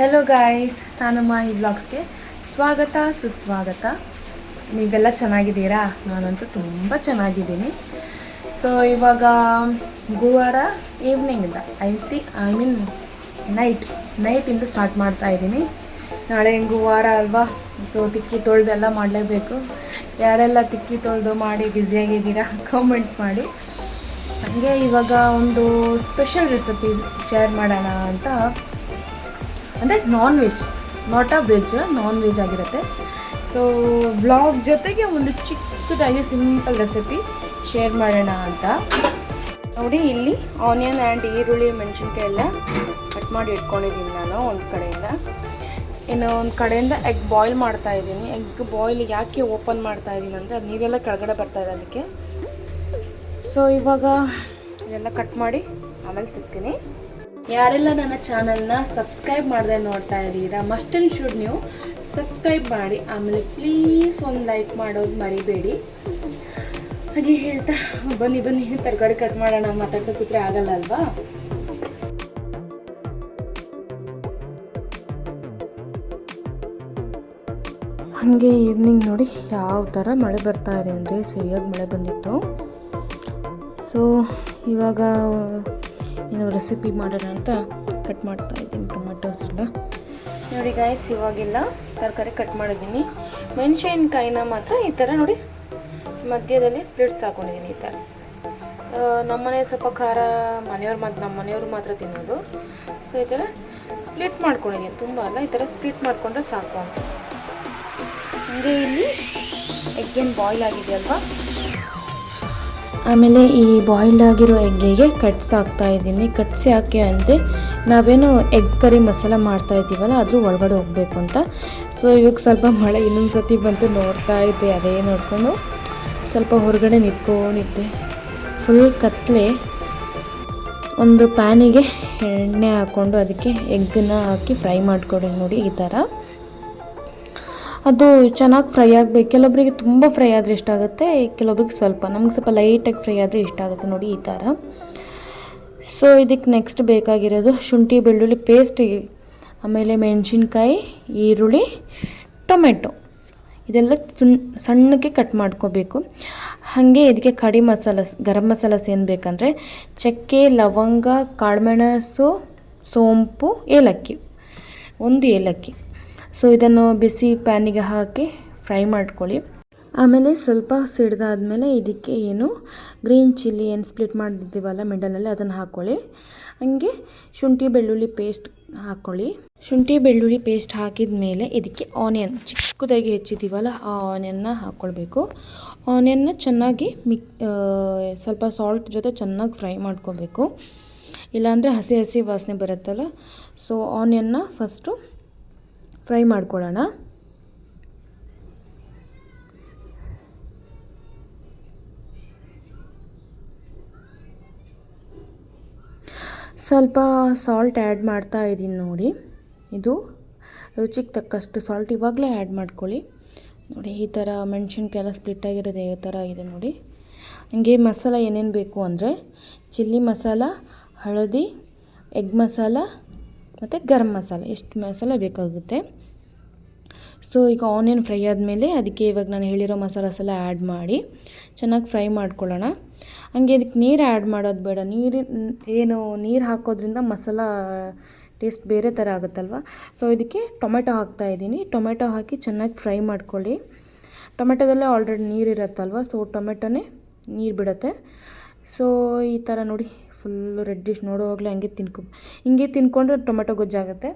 Hello guys ಸಾನಮ್ಮ ಈ ಬ್ಲಾಗ್ಸ್ಗೆ ಸ್ವಾಗತ, ಸುಸ್ವಾಗತ. ನೀವೆಲ್ಲ ಚೆನ್ನಾಗಿದ್ದೀರಾ? ನಾನಂತೂ ತುಂಬ ಚೆನ್ನಾಗಿದ್ದೀನಿ. ಸೊ ಇವಾಗ ಗುರುವಾರ ಈವ್ನಿಂಗಿಂದ ಐ ತಿ ಐ ಮೀನ್ ನೈಟ್ ನೈಟಿಂದ ಸ್ಟಾರ್ಟ್ ಮಾಡ್ತಾ ಇದ್ದೀನಿ. ನಾಳೆ ಗುರುವಾರ ಅಲ್ವಾ? ಸೊ ತಿಕ್ಕಿ ತೊಳೆದೆಲ್ಲ ಮಾಡಲೇಬೇಕು. ಯಾರೆಲ್ಲ ತಿಕ್ಕಿ ತೊಳೆದು ಮಾಡಿ ಬ್ಯುಸಿಯಾಗಿದ್ದೀರಾ ಕಮೆಂಟ್ ಮಾಡಿ. ಹಾಗೆ ಇವಾಗ ಒಂದು ಸ್ಪೆಷಲ್ ರೆಸಿಪಿ ಶೇರ್ ಮಾಡೋಣ ಅಂತ ಅಂದರೆ non veg not a veg non veg ಆಗಿರುತ್ತೆ. ಸೊ ಬ್ಲಾಗ್ ಜೊತೆಗೆ ಒಂದು ಚಿಕ್ಕದಾಗಿ ಸಿಂಪಲ್ ರೆಸಿಪಿ ಶೇರ್ ಮಾಡೋಣ ಅಂತ. ನೋಡಿ, ಇಲ್ಲಿ ಆನಿಯನ್ ಆ್ಯಂಡ್ ಈರುಳ್ಳಿ ಮೆಣಸಿನ್ಕಾಯಿ ಎಲ್ಲ ಕಟ್ ಮಾಡಿ ಇಟ್ಕೊಂಡಿದ್ದೀನಿ ನಾನು ಒಂದು ಕಡೆಯಿಂದ. ಇನ್ನು ಒಂದು ಕಡೆಯಿಂದ ಎಗ್ ಬಾಯ್ಲ್ ಮಾಡ್ತಾ ಇದ್ದೀನಿ. ಎಗ್ ಬಾಯ್ಲ್ ಯಾಕೆ ಓಪನ್ ಮಾಡ್ತಾ ಇದ್ದೀನಿ ಅಂದರೆ ಅದು ನೀರೆಲ್ಲ ಕೆಳಗಡೆ ಬರ್ತಾ ಇದೆ ಅದಕ್ಕೆ. ಸೊ ಇವಾಗ ಇದೆಲ್ಲ ಕಟ್ ಮಾಡಿ ಆಮೇಲೆ ಸಿಗ್ತೀನಿ. ಯಾರೆಲ್ಲ ನನ್ನ ಚಾನಲ್ನ ಸಬ್ಸ್ಕ್ರೈಬ್ ಮಾಡದೆ ನೋಡ್ತಾ ಇದ್ದೀರಾ ಮಸ್ಟ್ ಆ್ಯಂಡ್ ಶುಡ್ ನೀವು ಸಬ್ಸ್ಕ್ರೈಬ್ ಮಾಡಿ, ಆಮೇಲೆ ಪ್ಲೀಸ್ ಒಂದು ಲೈಕ್ ಮಾಡೋದು ಮರಿಬೇಡಿ. ಹಾಗೆ ಹೇಳ್ತಾ, ಬನ್ನಿ ಬನ್ನಿ, ತರಕಾರಿ ಕಟ್ ಮಾಡೋಣ, ಮಾತಾಡ್ತಾ ಕೂತ್ರೆ ಆಗಲ್ಲ ಅಲ್ವಾ? ಹಾಗೆ ಈವ್ನಿಂಗ್ ನೋಡಿ, ಯಾವ ಥರ ಮಳೆ ಬರ್ತಾ ಇದೆ ಅಂದರೆ ಸರಿಯಾಗಿ ಮಳೆ ಬಂದಿತ್ತು. ಸೊ ಇವಾಗ ರೆಸಿಪಿ ಮಾಡೋಣ ಅಂತ ಕಟ್ ಮಾಡ್ತಾ ಇದ್ದೀನಿ ಟೊಮೆಟೊಸ್ ಎಲ್ಲ. ನೋಡಿ ಗಾಯ್ಸ್ ಇವಾಗೆಲ್ಲ ತರಕಾರಿ ಕಟ್ ಮಾಡಿದ್ದೀನಿ. ಮೆಣಸಿನ್ಕಾಯಿನ ಮಾತ್ರ ಈ ಥರ ನೋಡಿ ಮಧ್ಯದಲ್ಲಿ ಸ್ಪ್ಲಿಟ್ಸ್ ಹಾಕೊಂಡಿದ್ದೀನಿ ಈ ಥರ ನಮ್ಮ ನಮ್ಮನೆ ಸ್ವಲ್ಪ ಖಾರ ಮನೆಯವ್ರು ಮಾತ್ರ ನಮ್ಮ ಮನೆಯವ್ರು ಮಾತ್ರ ತಿನ್ನೋದು. ಸೊ ಈ ಥರ ಸ್ಪ್ಲಿಟ್ ಮಾಡ್ಕೊಂಡಿದ್ದೀನಿ. ತುಂಬ ಅಲ್ಲ, ಈ ಥರ ಸ್ಪ್ಲಿಟ್ ಮಾಡಿಕೊಂಡ್ರೆ ಸಾಕು ಅಂತ. ಹಂಗೆ ಇಲ್ಲಿ ಎಗ್ಗೇನು ಬಾಯ್ಲ್ ಆಗಿದೆಯಲ್ವಾ ಆಮೇಲೆ ಈ ಬಾಯ್ಲ್ಡ್ ಆಗಿರೋ ಎಗ್ಗಿಗೆ ಕಟ್ಸ್ ಹಾಕ್ತಾ ಇದ್ದೀನಿ. ಕಟ್ಸಿ ಹಾಕಿ ಅಂತೆ ನಾವೇನು ಎಗ್ ಕರಿ ಮಸಾಲ ಮಾಡ್ತಾ ಇದ್ದೀವಲ್ಲ, ಅದ್ರ ಒಳಗಡೆ ಹೋಗಬೇಕು ಅಂತ. ಸೊ ಇವಾಗ ಸ್ವಲ್ಪ ಮಳೆ ಇನ್ನೊಂದು ಸತಿ ಬಂತು ನೋಡ್ತಾ ಇದ್ದೆ, ಅದೇ ನೋಡಿಕೊಂಡು ಸ್ವಲ್ಪ ಹೊರಗಡೆ ನಿಂತ್ಕೊಂಡಿದ್ದೆ. ಫುಲ್ ಕತ್ತಲೆ ಒಂದು ಪ್ಯಾನಿಗೆ ಎಣ್ಣೆ ಹಾಕ್ಕೊಂಡು ಅದಕ್ಕೆ ಎಗ್ಗನ್ನ ಹಾಕಿ ಫ್ರೈ ಮಾಡಿಕೊಡಿ ನೋಡಿ ಈ ಥರ. ಅದು ಚೆನ್ನಾಗಿ ಫ್ರೈ ಆಗಬೇಕು. ಕೆಲವೊಬ್ಬರಿಗೆ ತುಂಬ ಫ್ರೈ ಆದರೆ ಇಷ್ಟ ಆಗುತ್ತೆ, ಕೆಲವೊಬ್ರಿಗೆ ಸ್ವಲ್ಪ. ನಮ್ಗೆ ಸ್ವಲ್ಪ ಲೈಟಾಗಿ ಫ್ರೈ ಆದರೆ ಇಷ್ಟ ಆಗುತ್ತೆ ನೋಡಿ ಈ ಥರ ಸೊ ಇದಕ್ಕೆ ನೆಕ್ಸ್ಟ್ ಬೇಕಾಗಿರೋದು ಶುಂಠಿ, ಬೆಳ್ಳುಳ್ಳಿ ಪೇಸ್ಟ್ ಆಮೇಲೆ ಮೆಣಸಿನ್ಕಾಯಿ, ಈರುಳ್ಳಿ, ಟೊಮೆಟೊ. ಇದೆಲ್ಲ ಸುಣ್ ಸಣ್ಣಕ್ಕೆ ಕಟ್ ಮಾಡ್ಕೋಬೇಕು. ಹಾಗೆ ಇದಕ್ಕೆ ಕಡಿ ಮಸಾಲ ಗರಂ ಮಸಾಲ ಏನು ಬೇಕಂದರೆ ಚಕ್ಕೆ, ಲವಂಗ, ಕಾಳುಮೆಣಸು, ಸೋಂಪು, ಏಲಕ್ಕಿ. ಒಂದು ಏಲಕ್ಕಿ. ಸೊ ಇದನ್ನು ಬಿಸಿ ಪ್ಯಾನಿಗೆ ಹಾಕಿ ಫ್ರೈ ಮಾಡ್ಕೊಳ್ಳಿ. ಆಮೇಲೆ ಸ್ವಲ್ಪ ಸಿಡ್ದಾದ್ಮೇಲೆ ಇದಕ್ಕೆ ಏನು ಗ್ರೀನ್ ಚಿಲ್ಲಿ ಏನು ಸ್ಪ್ಲಿಟ್ ಮಾಡಿದ್ದೀವಲ್ಲ ಮಿಡಲಲ್ಲಿ ಅದನ್ನು ಹಾಕ್ಕೊಳ್ಳಿ. ಹಂಗೆ ಶುಂಠಿ ಬೆಳ್ಳುಳ್ಳಿ ಪೇಸ್ಟ್ ಹಾಕ್ಕೊಳ್ಳಿ. ಶುಂಠಿ ಬೆಳ್ಳುಳ್ಳಿ ಪೇಸ್ಟ್ ಹಾಕಿದ ಮೇಲೆ ಇದಕ್ಕೆ ಆನಿಯನ್ ಚಿಕ್ಕದಾಗಿ ಹೆಚ್ಚಿದ್ದೀವಲ್ಲ ಆ ಆನಿಯನ್ನ ಹಾಕ್ಕೊಳ್ಬೇಕು. ಆನಿಯನ್ನ ಚೆನ್ನಾಗಿ ಮಿಕ್ ಸ್ವಲ್ಪ ಸಾಲ್ಟ್ ಜೊತೆ ಚೆನ್ನಾಗಿ ಫ್ರೈ ಮಾಡ್ಕೋಬೇಕು ಇಲ್ಲಾಂದರೆ ಹಸಿ ಹಸಿ ವಾಸನೆ ಬರುತ್ತಲ್ಲ. ಸೊ ಆನಿಯನ್ನ ಫಸ್ಟು ಫ್ರೈ ಮಾಡ್ಕೊಳ್ಳೋಣ ಸ್ವಲ್ಪ ಸಾಲ್ಟ್ ಆ್ಯಡ್ ಮಾಡ್ತಾ ಇದ್ದೀನಿ ನೋಡಿ. ಇದು ರುಚಿಗೆ ತಕ್ಕಷ್ಟು ಸಾಲ್ಟ್ ಇವಾಗಲೇ ಆ್ಯಡ್ ಮಾಡ್ಕೊಳ್ಳಿ. ನೋಡಿ, ಈ ಥರ ಮೆಣಸಿನ್ಕಾಯೆಲ್ಲ ಸ್ಪ್ಲಿಟ್ ಆಗಿರೋದು ಈ ಥರ ಇದೆ ನೋಡಿ. ಹಂಗೆ ಮಸಾಲ ಏನೇನು ಬೇಕು ಅಂದರೆ, ಚಿಲ್ಲಿ ಮಸಾಲ, ಹಳದಿ, ಎಗ್ ಮಸಾಲ ಮತ್ತು ಗರಂ ಮಸಾಲ, ಎಷ್ಟು ಮಸಾಲ ಬೇಕಾಗುತ್ತೆ. ಸೊ ಈಗ ಆನಿಯನ್ ಫ್ರೈ ಆದಮೇಲೆ ಅದಕ್ಕೆ ಇವಾಗ ನಾನು ಹೇಳಿರೋ ಮಸಾಲಾಸ್ ಎಲ್ಲ ಆ್ಯಡ್ ಮಾಡಿ ಚೆನ್ನಾಗಿ ಫ್ರೈ ಮಾಡ್ಕೊಳ್ಳೋಣ. ಹಂಗೆ ಅದಕ್ಕೆ ನೀರು ಆ್ಯಡ್ ಮಾಡೋದು ಬೇಡ. ನೀರಿನ ಏನು ನೀರು ಹಾಕೋದ್ರಿಂದ ಮಸಾಲ ಟೇಸ್ಟ್ ಬೇರೆ ಥರ ಆಗುತ್ತಲ್ವ? ಸೊ ಇದಕ್ಕೆ ಟೊಮೆಟೊ ಹಾಕ್ತಾ ಇದ್ದೀನಿ. ಟೊಮೆಟೊ ಹಾಕಿ ಚೆನ್ನಾಗಿ ಫ್ರೈ ಮಾಡ್ಕೊಳ್ಳಿ. ಟೊಮೆಟೊದಲ್ಲೇ ಆಲ್ರೆಡಿ ನೀರು ಇರುತ್ತಲ್ವ? ಸೊ ಟೊಮೆಟೊನೇ ನೀರು ಬಿಡುತ್ತೆ. ಸೊ ಈ ಥರ ನೋಡಿ ಫುಲ್ಲು ರೆಡ್ಡಿಶ್ ನೋಡೋವಾಗಲೇ ಹಂಗೆ ತಿನ್ಕೊ ಹಿಂಗೆ ತಿನ್ಕೊಂಡ್ರೆ ಟೊಮೆಟೊ ಗೊಜ್ಜಾಗುತ್ತೆ.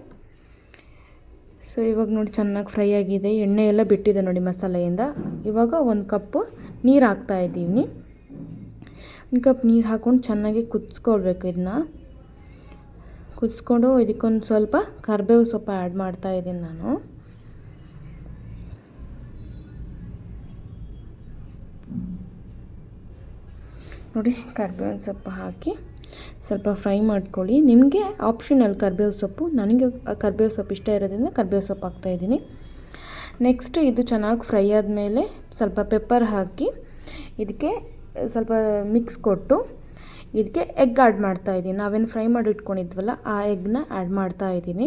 ಸೊ ಇವಾಗ ನೋಡಿ ಚೆನ್ನಾಗಿ ಫ್ರೈ ಆಗಿದೆ. ಎಣ್ಣೆ ಎಲ್ಲ ಬಿಟ್ಟಿದೆ ನೋಡಿ ಮಸಾಲೆಯಿಂದ. ಇವಾಗ ಒಂದು ಕಪ್ಪು ನೀರು ಹಾಕ್ತಾ ಇದ್ದೀವಿ ಒಂದು ಕಪ್ ನೀರು ಹಾಕ್ಕೊಂಡು ಚೆನ್ನಾಗಿ ಕುದಿಸ್ಕೊಳ್ಬೇಕು ಇದನ್ನ ಕುದಿಸ್ಕೊಂಡು ಇದಕ್ಕೊಂದು ಸ್ವಲ್ಪ ಕರಿಬೇವು ಸೊಪ್ಪು ಆ್ಯಡ್ ಮಾಡ್ತಾ ಇದ್ದೀನಿ ನಾನು. ನೋಡಿ, ಕರ್ಬೇವಿನ ಸೊಪ್ಪು ಹಾಕಿ. ಸ್ವಲ್ಪ ಫ್ರೈ ಮಾಡ್ಕೊಳ್ಳಿ. ನಿಮಗೆ ಆಪ್ಷನಲ್ ಕರ್ಬೇವು ಸೊಪ್ಪು, ನನಗೆ ಕರ್ಬೇವು ಸೊಪ್ಪು ಇಷ್ಟ ಇರೋದ್ರಿಂದ ಕರ್ಬೇವು ಸೊಪ್ಪು ಹಾಕ್ತಾಯಿದ್ದೀನಿ ನೆಕ್ಸ್ಟ್ ಇದು ಚೆನ್ನಾಗಿ ಫ್ರೈ ಆದಮೇಲೆ ಸ್ವಲ್ಪ ಪೆಪ್ಪರ್ ಹಾಕಿ ಇದಕ್ಕೆ ಸ್ವಲ್ಪ ಮಿಕ್ಸ್ ಕೊಟ್ಟು ಇದಕ್ಕೆ ಎಗ್ ಆ್ಯಡ್ ಮಾಡ್ತಾ ಇದ್ದೀನಿ. ನಾವೇನು ಫ್ರೈ ಮಾಡಿ ಇಟ್ಕೊಂಡಿದ್ವಲ್ಲ, ಆ ಎಗ್ನ ಆ್ಯಡ್ ಮಾಡ್ತಾ ಇದ್ದೀನಿ.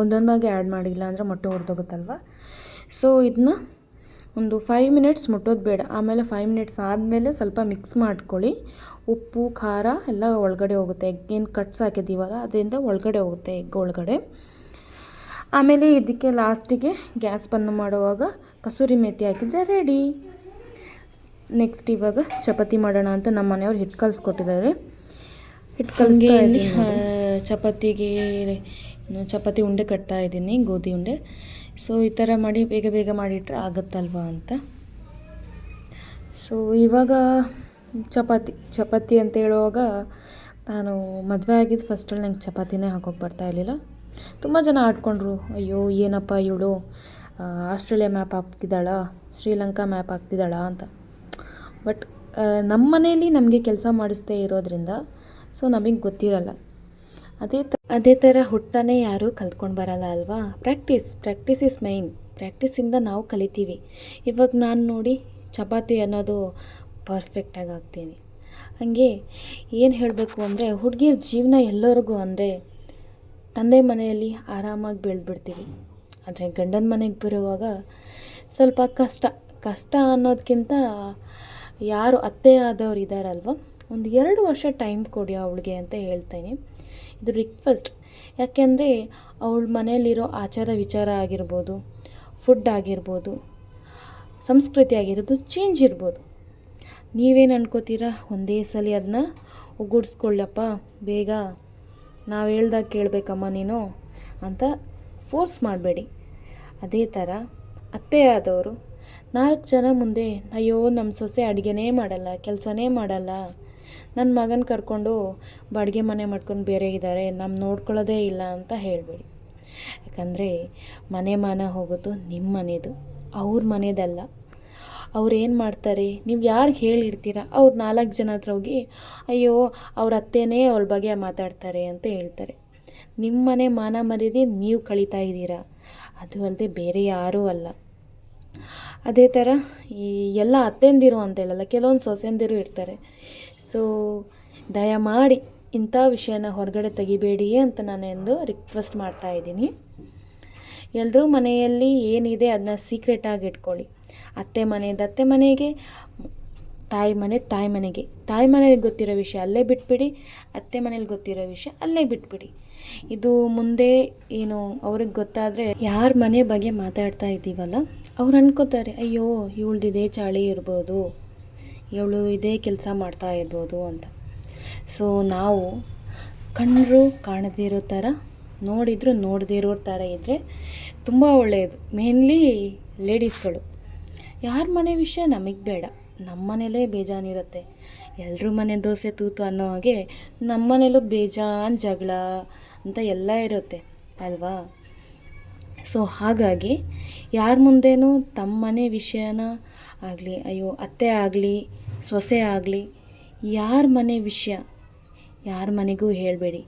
ಒಂದೊಂದಾಗಿ ಆ್ಯಡ್ ಮಾಡಿಲ್ಲ ಅಂದರೆ ಮೊಟ್ಟೆ ಹೊಡೆದೋಗುತ್ತಲ್ವ ಸೊ ಇದನ್ನ ಒಂದು ಫೈವ್ ಮಿನಿಟ್ಸ್ ಮುಟ್ಟೋದು ಬೇಡ. ಆಮೇಲೆ ಫೈವ್ ಮಿನಿಟ್ಸ್ ಆದಮೇಲೆ ಸ್ವಲ್ಪ ಮಿಕ್ಸ್ ಮಾಡ್ಕೊಳ್ಳಿ. ಉಪ್ಪು ಖಾರ ಎಲ್ಲ ಒಳಗಡೆ ಹೋಗುತ್ತೆ. ಎಗ್ ಏನು ಕಟ್ಸ್ ಹಾಕಿದ್ದೀವಲ್ಲ ಅದರಿಂದ ಒಳಗಡೆ ಹೋಗುತ್ತೆ ಎಗ್ ಒಳಗಡೆ. ಆಮೇಲೆ ಇದಕ್ಕೆ ಲಾಸ್ಟಿಗೆ ಗ್ಯಾಸ್ ಬಂದ್ ಮಾಡುವಾಗ ಕಸೂರಿ ಮೇಥಿ ಹಾಕಿದರೆ ರೆಡಿ ನೆಕ್ಸ್ಟ್ ಇವಾಗ ಚಪಾತಿ ಮಾಡೋಣ ಅಂತ ನಮ್ಮ ಮನೆಯವ್ರು ಹಿಟ್ಟು ಕಲಿಸ್ಕೊಟ್ಟಿದ್ದಾರೆ. ಹಿಟ್ಟು ಕಲಿಸ್ತಾ ಇದ್ದೀನಿ ಚಪಾತಿಗೆ ಚಪಾತಿ ಉಂಡೆ ಕಟ್ತಾ ಇದ್ದೀನಿ ಗೋಧಿ ಉಂಡೆ. ಸೊ ಈ ಥರ ಮಾಡಿ ಬೇಗ ಬೇಗ ಮಾಡಿಟ್ರೆ ಆಗುತ್ತಲ್ವಾ ಅಂತ. ಸೊ ಇವಾಗ ಚಪಾತಿ ಚಪಾತಿ ಅಂತ ಹೇಳುವಾಗ ನಾನು ಮದುವೆ ಆಗಿದ್ದು ಫಸ್ಟಲ್ಲಿ ನಂಗೆ ಚಪಾತಿನೇ ಹಾಕೋಕೆ ಬರ್ತಾ ಇರಲಿಲ್ಲ. ತುಂಬ ಜನ ಆಡ್ಕೊಂಡ್ರು, ಅಯ್ಯೋ, ಏನಪ್ಪ ಇವಳು? ಆಸ್ಟ್ರೇಲಿಯಾ ಮ್ಯಾಪ್ ಹಾಕ್ತಿದ್ದಾಳ? ಶ್ರೀಲಂಕಾ ಮ್ಯಾಪ್ ಹಾಕ್ತಿದ್ದಾಳ? ಅಂತ. ಬಟ್ ನಮ್ಮ ಮನೇಲಿ ನಮಗೆ ಕೆಲಸ ಮಾಡಿಸ್ದೇ ಇರೋದ್ರಿಂದ ಸೊ ನಮಗೆ ಗೊತ್ತಿರಲ್ಲ. ಅದೇ ತ, ಅದೇ ಥರ ಹುಟ್ಟಾನೆ ಯಾರೂ ಕಲ್ತ್ಕೊಂಡು ಬರಲ್ಲ ಅಲ್ವಾ? ಪ್ರಾಕ್ಟೀಸ್ ಪ್ರಾಕ್ಟೀಸ್ ಇಸ್ ಮೈನ್ ಪ್ರಾಕ್ಟೀಸಿಂದ ನಾವು ಕಲಿತೀವಿ. ಇವಾಗ ನಾನು ನೋಡಿ, ಚಪಾತಿ ಅನ್ನೋದು ಪರ್ಫೆಕ್ಟಾಗಿ ಆಗ್ತೀನಿ. ಹಾಗೆ ಏನು ಹೇಳಬೇಕು ಅಂದರೆ ಹುಡುಗಿಯ ಜೀವನ ಎಲ್ಲರಿಗೂ ಅಂದರೆ ತಂದೆ ಮನೆಯಲ್ಲಿ ಆರಾಮಾಗಿ ಬೆಳೆದ್ಬಿಡ್ತೀವಿ. ಆದರೆ ಗಂಡನ ಮನೆಗೆ ಬರುವಾಗ ಸ್ವಲ್ಪ ಕಷ್ಟ ಕಷ್ಟ ಅನ್ನೋದಕ್ಕಿಂತ ಯಾರು ಅತ್ತೆ ಆದವ್ರು ಇದ್ದಾರಲ್ವ ಒಂದು ಎರಡು ವರ್ಷ ಟೈಮ್ ಕೊಡಿ ಅವಳಿಗೆ ಅಂತ ಹೇಳ್ತೀನಿ. ಇದು ರಿಕ್ವೆಸ್ಟ್ ಯಾಕೆಂದರೆ ಅವಳ ಮನೆಯಲ್ಲಿರೋ ಆಚಾರ ವಿಚಾರ ಆಗಿರ್ಬೋದು ಫುಡ್ ಆಗಿರ್ಬೋದು, ಸಂಸ್ಕೃತಿ ಆಗಿರ್ಬೋದು ಚೇಂಜ್ ಇರ್ಬೋದು. ನೀವೇನು ಅನ್ಕೋತೀರಾ? ಒಂದೇ ಸಲ ಅದನ್ನ ಒಗ್ಗೂಡಿಸ್ಕೊಳ್ಳಪ್ಪ ಬೇಗ. ನಾವು ಹೇಳ್ದಾಗ ಕೇಳಬೇಕಮ್ಮ ನೀನು ಅಂತ ಫೋರ್ಸ್ ಮಾಡಬೇಡಿ. ಅದೇ ಥರ ಅತ್ತೆ ಆದವರು, ನಾಲ್ಕು ಜನ ಮುಂದೆ ಅಯ್ಯೋ ನಮ್ಮ ಸೊಸೆ ಅಡುಗೆನೇ ಮಾಡಲ್ಲ, ಕೆಲಸನೇ ಮಾಡಲ್ಲ. ನನ್ನ ಮಗನ ಕರ್ಕೊಂಡು ಬಾಡಿಗೆ ಮನೆ ಮಾಡ್ಕೊಂಡು ಬೇರೆ ಇದ್ದಾರೆ ನಮ್ಮ ನೋಡ್ಕೊಳ್ಳೋದೇ ಇಲ್ಲ ಅಂತ ಹೇಳಬೇಡಿ. ಯಾಕಂದರೆ ಮನೆ ಮಾನ ಹೋಗೋದು ನಿಮ್ಮ ಮನೆಯದು ಅವ್ರ ಮನೆಯದಲ್ಲ ಅವ್ರು ಏನು ಮಾಡ್ತಾರೆ? ನೀವು ಯಾರಿಗೆ ಹೇಳಿರ್ತೀರ? ಅವ್ರು ನಾಲ್ಕು ಜನ ಹತ್ರ ಹೋಗಿ ಅಯ್ಯೋ, ಅವ್ರ ಅತ್ತೆನೇ ಅವ್ರ ಬಗ್ಗೆ ಮಾತಾಡ್ತಾರೆ ಅಂತ ಹೇಳ್ತಾರೆ. ನಿಮ್ಮ ಮನೆ ಮಾನ ಮರ್ಯಾದೆ ನೀವು ಕಳೀತಾ ಇದ್ದೀರಾ? ಅದು ಅಲ್ಲದೆ ಬೇರೆ ಯಾರೂ ಅಲ್ಲ. ಅದೇ ಥರ ಈ ಎಲ್ಲ ಅತ್ತೆಂದಿರು ಅಂತ ಹೇಳಲ್ಲ, ಕೆಲವೊಂದು ಸೊಸೆಂದಿರು ಇರ್ತಾರೆ. ಸೊ ದಯಮಾಡಿ ಇಂಥ ವಿಷಯನ ಹೊರಗಡೆ ತೆಗಿಬೇಡಿ ಅಂತ ನಾನು ಎಂದು ರಿಕ್ವೆಸ್ಟ್ ಮಾಡ್ತಾ ಇದ್ದೀನಿ. ಎಲ್ಲರೂ ಮನೆಯಲ್ಲಿ ಏನಿದೆ ಅದನ್ನ ಸೀಕ್ರೆಟಾಗಿ ಇಟ್ಕೊಳ್ಳಿ. ಅತ್ತೆ ಮನೆಯಿಂದ ಅತ್ತೆ ಮನೆಗೆ, ತಾಯಿ ಮನೆ, ತಾಯಿ ಮನೆಗೆ. ತಾಯಿ ಮನೇಲಿ ಗೊತ್ತಿರೋ ವಿಷಯ ಅಲ್ಲೇ ಬಿಟ್ಬಿಡಿ, ಅತ್ತೆ ಮನೇಲಿ ಗೊತ್ತಿರೋ ವಿಷಯ ಅಲ್ಲೇ ಬಿಟ್ಬಿಡಿ. ಇದು ಮುಂದೆ ಏನು ಅವ್ರಿಗೆ ಗೊತ್ತಾದರೆ ಯಾರ ಮನೆ ಬಗ್ಗೆ ಮಾತಾಡ್ತಾ ಇದ್ದೀವಲ್ಲ, ಅವ್ರು ಅನ್ಕೋತಾರೆ, ಅಯ್ಯೋ, ಇವಳ್ದಿದೆ ಚಾಳಿ ಇರ್ಬೋದು, ಇವಳು ಇದೇ ಕೆಲಸ ಮಾಡ್ತಾ ಇರ್ಬೋದು ಅಂತ. ಸೊ ನಾವು ಕಣ್ರು ಕಾಣದೇ ಇರೋ ಥರ ನೋಡಿದ್ರು ನೋಡದೇ ಇರೋ ಥರ ಇದ್ದರೆ ತುಂಬ ಒಳ್ಳೆಯದು ಮೇನ್ಲಿ ಲೇಡೀಸ್ಗಳು ಯಾರ ಮನೆ ವಿಷಯ ನಮಗೆ ಬೇಡ. ನಮ್ಮ ಮನೇಲೇ ಬೇಜಾನಿರುತ್ತೆ. ಎಲ್ಲರೂ ಮನೆ ದೋಸೆ ತೂತು ಅನ್ನೋ ಹಾಗೆ ನಮ್ಮ ಮನೇಲೂ ಬೇಜಾನ್ ಜಗಳ ಅಂತ ಎಲ್ಲ ಇರುತ್ತೆ, ಅಲ್ವಾ? ಸೊ ಹಾಗಾಗಿ ಯಾರ ಮುಂದೇನೂ ತಮ್ಮ ಮನೆ ವಿಷಯನ ಆಗಲಿ, ಅಯ್ಯೋ, ಅತ್ತೆ ಆಗಲಿ, ಸೊಸೆ ಆಗಲಿ, ಯಾರ ಮನೆ ವಿಷಯ ಯಾರ ಮನೆಗೂ ಹೇಳಬೇಡಿ.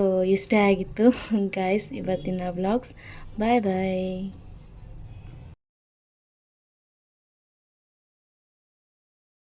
ಸೊ ಇಷ್ಟೇ ಆಗಿತ್ತು. ಗಾಯ್ಸ್ ಇವತ್ತಿನ ವ್ಲಾಗ್ಸ್ ಬಾಯ್ ಬಾಯ್